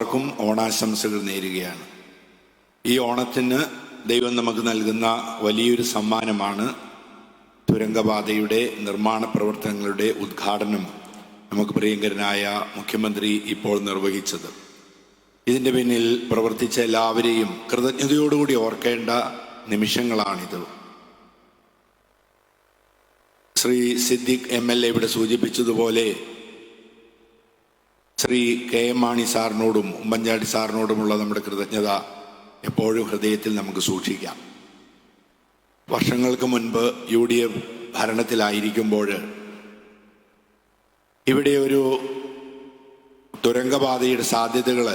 എല്ലാവർക്കും ഓണാശംസകൾ നേരുകയാണ്. ഈ ഓണത്തിന് ദൈവം നമുക്ക് നൽകുന്ന വലിയൊരു സമ്മാനമാണ് തുരങ്കപാതയുടെ നിർമ്മാണ പ്രവർത്തനങ്ങളുടെ ഉദ്ഘാടനം നമുക്ക് പ്രിയങ്കരനായ മുഖ്യമന്ത്രി ഇപ്പോൾ നിർവഹിച്ചത്. ഇതിന്റെ പിന്നിൽ പ്രവർത്തിച്ച എല്ലാവരെയും കൃതജ്ഞതയോടുകൂടി ഓർക്കേണ്ട നിമിഷങ്ങളാണിത്. Shri Siddique M L A ഇവിടെ സൂചിപ്പിച്ചതുപോലെ ശ്രീ കെ എം മാണി സാറിനോടും ഉമ്മൻചാണ്ടി സാറിനോടുമുള്ള നമ്മുടെ കൃതജ്ഞത എപ്പോഴും ഹൃദയത്തിൽ നമുക്ക് സൂക്ഷിക്കാം. വർഷങ്ങൾക്ക് മുൻപ് യു ഡി എഫ് ഭരണത്തിലായിരിക്കുമ്പോൾ ഇവിടെ ഒരു തുരങ്കപാതയുടെ സാധ്യതകൾ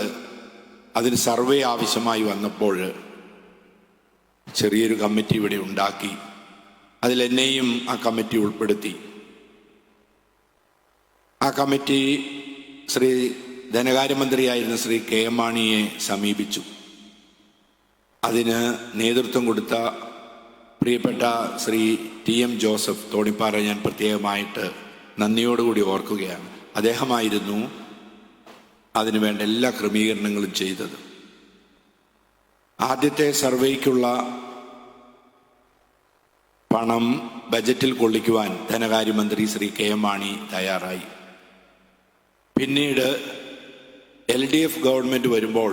അതിന് സർവേ ആവശ്യമായി വന്നപ്പോൾ ചെറിയൊരു കമ്മിറ്റി ഇവിടെ ഉണ്ടാക്കി. അതിൽ എന്നെയും ആ കമ്മിറ്റി ഉൾപ്പെടുത്തി. ആ കമ്മിറ്റി ശ്രീ ധനകാര്യമന്ത്രിയായിരുന്ന ശ്രീ കെ എം മാണിയെ സമീപിച്ചു. അതിന് നേതൃത്വം കൊടുത്ത പ്രിയപ്പെട്ട Shri T M Joseph Thonippara ഞാൻ പ്രത്യേകമായിട്ട് നന്ദിയോടുകൂടി ഓർക്കുകയാണ്. അദ്ദേഹമായിരുന്നു അതിനു വേണ്ട എല്ലാ ക്രമീകരണങ്ങളും ചെയ്തത്. ആദ്യത്തെ സർവേക്കുള്ള പണം ബജറ്റിൽ കൊള്ളിക്കുവാൻ ധനകാര്യമന്ത്രി ശ്രീ കെ എം മാണി തയ്യാറായി. പിന്നീട് എൽ ഡി എഫ് ഗവൺമെന്റ് വരുമ്പോൾ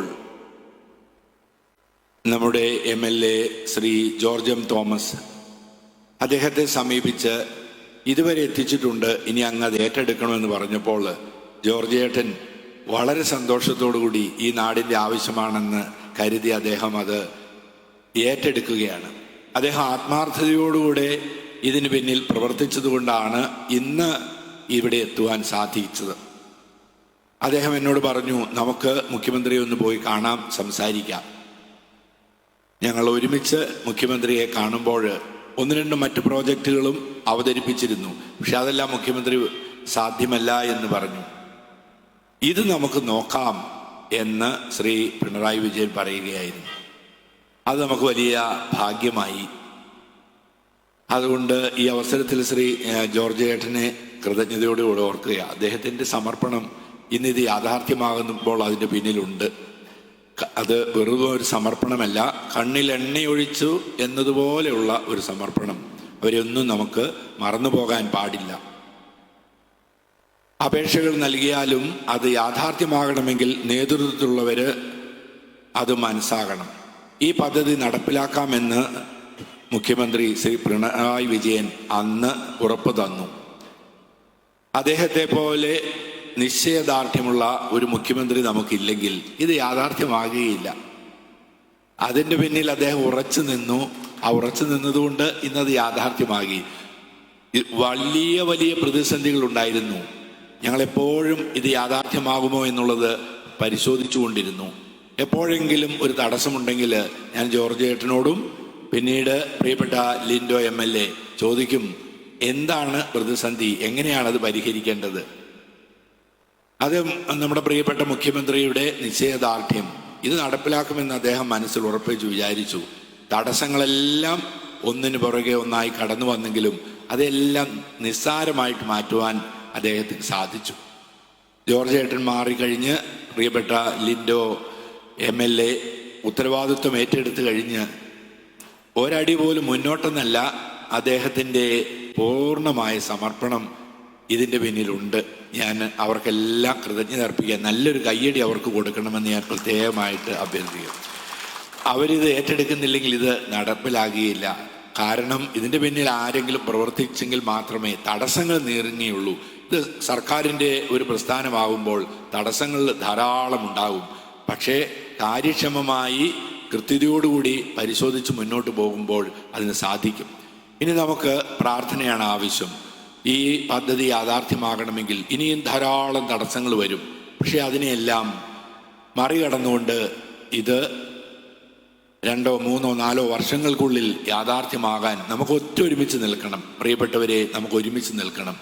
നമ്മുടെ M L A Shri George M Thomas അദ്ദേഹത്തെ സമീപിച്ച് ഇതുവരെ എത്തിച്ചിട്ടുണ്ട്. ഇനി അങ്ങ് അത് ഏറ്റെടുക്കണമെന്ന് പറഞ്ഞപ്പോൾ ജോർജ് ഏട്ടൻ വളരെ സന്തോഷത്തോടുകൂടി ഈ നാടിന്റെ ആവശ്യമാണെന്ന് കരുതി അദ്ദേഹം അത് ഏറ്റെടുക്കുകയാണ്. അദ്ദേഹം ആത്മാർത്ഥതയോടുകൂടെ ഇതിന് പിന്നിൽ പ്രവർത്തിച്ചതുകൊണ്ടാണ് ഇന്ന് ഇവിടെ എത്തുവാൻ സാധിച്ചത്. അദ്ദേഹം എന്നോട് പറഞ്ഞു നമുക്ക് മുഖ്യമന്ത്രിയെ ഒന്ന് പോയി കാണാം സംസാരിക്കാം. ഞങ്ങൾ ഒരുമിച്ച് മുഖ്യമന്ത്രിയെ കാണുമ്പോൾ ഒന്ന് രണ്ട് മറ്റ് പ്രോജക്റ്റുകളും അവതരിപ്പിച്ചിരുന്നു. പക്ഷെ അതെല്ലാം മുഖ്യമന്ത്രി സാധ്യമല്ല എന്ന് പറഞ്ഞു. ഇത് നമുക്ക് നോക്കാം എന്ന് ശ്രീ പിണറായി വിജയൻ പറയുകയായിരുന്നു. അത് നമുക്ക് വലിയ ഭാഗ്യമായി. അതുകൊണ്ട് ഈ അവസരത്തിൽ ശ്രീ ജോർജ് ഏട്ടനെ കൃതജ്ഞതയോടുകൂടെ ഓർക്കുക. അദ്ദേഹത്തിന്റെ സമർപ്പണം ഇന്ന് ഇത് യാഥാർത്ഥ്യമാകുമ്പോൾ അതിന്റെ പിന്നിലുണ്ട്. അത് വെറുതെ ഒരു സമർപ്പണമല്ല. കണ്ണിൽ എണ്ണയൊഴിച്ചു എന്നതുപോലെയുള്ള ഒരു സമർപ്പണം. അവരെയൊന്നും നമുക്ക് മറന്നു പോകാൻ പാടില്ല. അപേക്ഷകൾ നൽകിയാലും അത് യാഥാർത്ഥ്യമാകണമെങ്കിൽ നേതൃത്വത്തിലുള്ളവര് അത് മനസ്സാകണം. ഈ പദ്ധതി നടപ്പിലാക്കാമെന്ന് മുഖ്യമന്ത്രി ശ്രീ പിണറായി വിജയൻ അന്ന് ഉറപ്പ് തന്നു. അദ്ദേഹത്തെ പോലെ നിശ്ചയദാർഢ്യമുള്ള ഒരു മുഖ്യമന്ത്രി നമുക്കില്ലെങ്കിൽ ഇത് യാഥാർത്ഥ്യമാകുകയില്ല. അതിന്റെ പിന്നിൽ അദ്ദേഹം ഉറച്ചു നിന്നു. ആ ഉറച്ചു നിന്നതുകൊണ്ട് ഇന്നത് യാഥാർത്ഥ്യമാകി. വലിയ വലിയ പ്രതിസന്ധികൾ ഉണ്ടായിരുന്നു. ഞങ്ങളെപ്പോഴും ഇത് യാഥാർത്ഥ്യമാകുമോ എന്നുള്ളത് പരിശോധിച്ചുകൊണ്ടിരുന്നു. എപ്പോഴെങ്കിലും ഒരു തടസ്സമുണ്ടെങ്കിൽ ഞാൻ ജോർജ് ഏട്ടനോടും പിന്നീട് പ്രിയപ്പെട്ട ലിൻഡോ എം ചോദിക്കും എന്താണ് പ്രതിസന്ധി? എങ്ങനെയാണ് അത് പരിഹരിക്കേണ്ടത്? അത് നമ്മുടെ പ്രിയപ്പെട്ട മുഖ്യമന്ത്രിയുടെ നിശ്ചയദാർഢ്യം. ഇത് നടപ്പിലാക്കുമെന്ന് അദ്ദേഹം മനസ്സിൽ ഉറപ്പിച്ചു വിചാരിച്ചു. തടസ്സങ്ങളെല്ലാം ഒന്നിനു പുറകെ ഒന്നായി കടന്നു വന്നെങ്കിലും അതെല്ലാം നിസ്സാരമായിട്ട് മാറ്റുവാൻ അദ്ദേഹത്തിന് സാധിച്ചു. ജോർജ് ഏട്ടൻ മാറിക്കഴിഞ്ഞ് പ്രിയപ്പെട്ട ലിൻഡോ എം എൽ എ ഉത്തരവാദിത്വം ഏറ്റെടുത്ത് കഴിഞ്ഞ് ഒരടി പോലും മുന്നോട്ടെന്നല്ല അദ്ദേഹത്തിന്റെ പൂർണമായ സമർപ്പണം ഇതിന്റെ പിന്നിലുണ്ട്. ഞാൻ അവർക്കെല്ലാം കൃതജ്ഞത അർപ്പിക്കാൻ നല്ലൊരു കയ്യടി അവർക്ക് കൊടുക്കണമെന്ന് ഞാൻ പ്രത്യേകമായിട്ട് അഭ്യർത്ഥിക്കും അവരിത് ഏറ്റെടുക്കുന്നില്ലെങ്കിൽ ഇത് നടപ്പിലാകുകയില്ല. കാരണം ഇതിന്റെ പിന്നിൽ ആരെങ്കിലും പ്രവർത്തിച്ചെങ്കിൽ മാത്രമേ തടസ്സങ്ങൾ നീറുകയുള്ളൂ ഇത് സർക്കാരിന്റെ ഒരു പ്രസ്ഥാനമാകുമ്പോൾ തടസ്സങ്ങൾ ധാരാളം ഉണ്ടാകും. പക്ഷേ കാര്യക്ഷമമായി കൃത്യതയോടുകൂടി പരിശോധിച്ച് മുന്നോട്ട് പോകുമ്പോൾ അതിന് സാധിക്കും. ഇനി നമുക്ക് പ്രാർത്ഥനയാണ് ആവശ്യം. ഈ പദ്ധതി യാഥാർത്ഥ്യമാകണമെങ്കിൽ ഇനിയും ധാരാളം തടസ്സങ്ങൾ വരും. പക്ഷേ അതിനെയെല്ലാം മറികടന്നുകൊണ്ട് ഇത് രണ്ടോ മൂന്നോ നാലോ വർഷങ്ങൾക്കുള്ളിൽ യാഥാർത്ഥ്യമാകാൻ നമുക്ക് ഒറ്റൊരുമിച്ച് നിൽക്കണം. പ്രിയപ്പെട്ടവരെ നമുക്ക് ഒരുമിച്ച് നിൽക്കണം.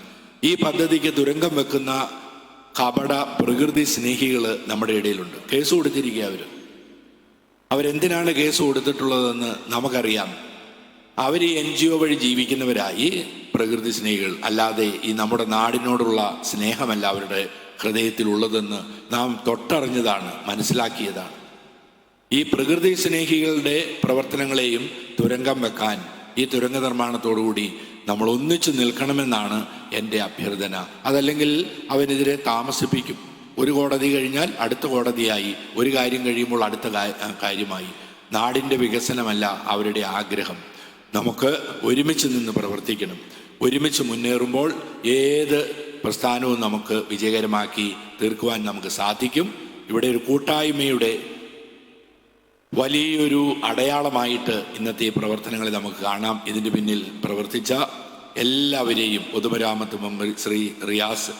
ഈ പദ്ധതിക്ക് തുരങ്കം വെക്കുന്ന കപട പ്രകൃതി സ്നേഹികൾ നമ്മുടെ ഇടയിലുണ്ട്. കേസ് കൊടുത്തിരിക്കുക അവർ അവരെന്തിനാണ് കേസ് കൊടുത്തിട്ടുള്ളതെന്ന് നമുക്കറിയാം. അവർ എൻ ജി ഒ വഴി ജീവിക്കുന്നവരായി പ്രകൃതി സ്നേഹികൾ അല്ലാതെ ഈ നമ്മുടെ നാടിനോടുള്ള സ്നേഹമല്ല അവരുടെ ഹൃദയത്തിലുള്ളതെന്ന് നാം തൊട്ടറിഞ്ഞതാണ് മനസ്സിലാക്കിയതാണ്. ഈ പ്രകൃതി സ്നേഹികളുടെ പ്രവർത്തനങ്ങളെയും തുരങ്കം വെക്കാൻ ഈ തുരങ്ക നിർമ്മാണത്തോടുകൂടി നമ്മൾ ഒന്നിച്ചു നിൽക്കണമെന്നാണ് എന്റെ അഭ്യർത്ഥന. അതല്ലെങ്കിൽ അവനെതിരെ താമസിപ്പിക്കും. ഒരു കോടതി കഴിഞ്ഞാൽ അടുത്ത കോടതിയായി ഒരു കാര്യം കഴിയുമ്പോൾ അടുത്ത കാര്യമായി. നാടിന്റെ വികസനമല്ല അവരുടെ ആഗ്രഹം. നമുക്ക് ഒരുമിച്ച് നിന്ന് പ്രവർത്തിക്കണം. ഒരുമിച്ച് മുന്നേറുമ്പോൾ ഏത് പ്രസ്ഥാനവും നമുക്ക് വിജയകരമാക്കി തീർക്കുവാൻ നമുക്ക് സാധിക്കും. ഇവിടെ ഒരു കൂട്ടായ്മയുടെ വലിയൊരു അടയാളമായിട്ട് ഇന്നത്തെ പ്രവർത്തനങ്ങളെ നമുക്ക് കാണാം. ഇതിന്റെ പിന്നിൽ പ്രവർത്തിച്ച എല്ലാവരെയും പൊതുമരാമത്ത് മന്ത്രി ശ്രീ റിയാസ്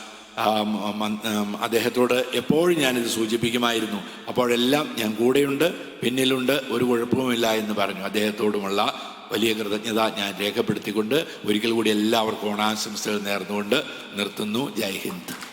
അദ്ദേഹത്തോട് എപ്പോഴും ഞാനിത് സൂചിപ്പിക്കുമായിരുന്നു. അപ്പോഴെല്ലാം ഞാൻ കൂടെയുണ്ട് പിന്നിലുണ്ട് ഒരു കുഴപ്പവുമില്ല എന്ന് പറഞ്ഞു. അദ്ദേഹത്തോടുമുള്ള വലിയ കൃതജ്ഞത ഞാൻ രേഖപ്പെടുത്തിക്കൊണ്ട് ഒരിക്കൽ കൂടി എല്ലാവർക്കും ഓണാശംസകൾ നേർന്നുകൊണ്ട് നിർത്തുന്നു. ജയ് ഹിന്ദ്.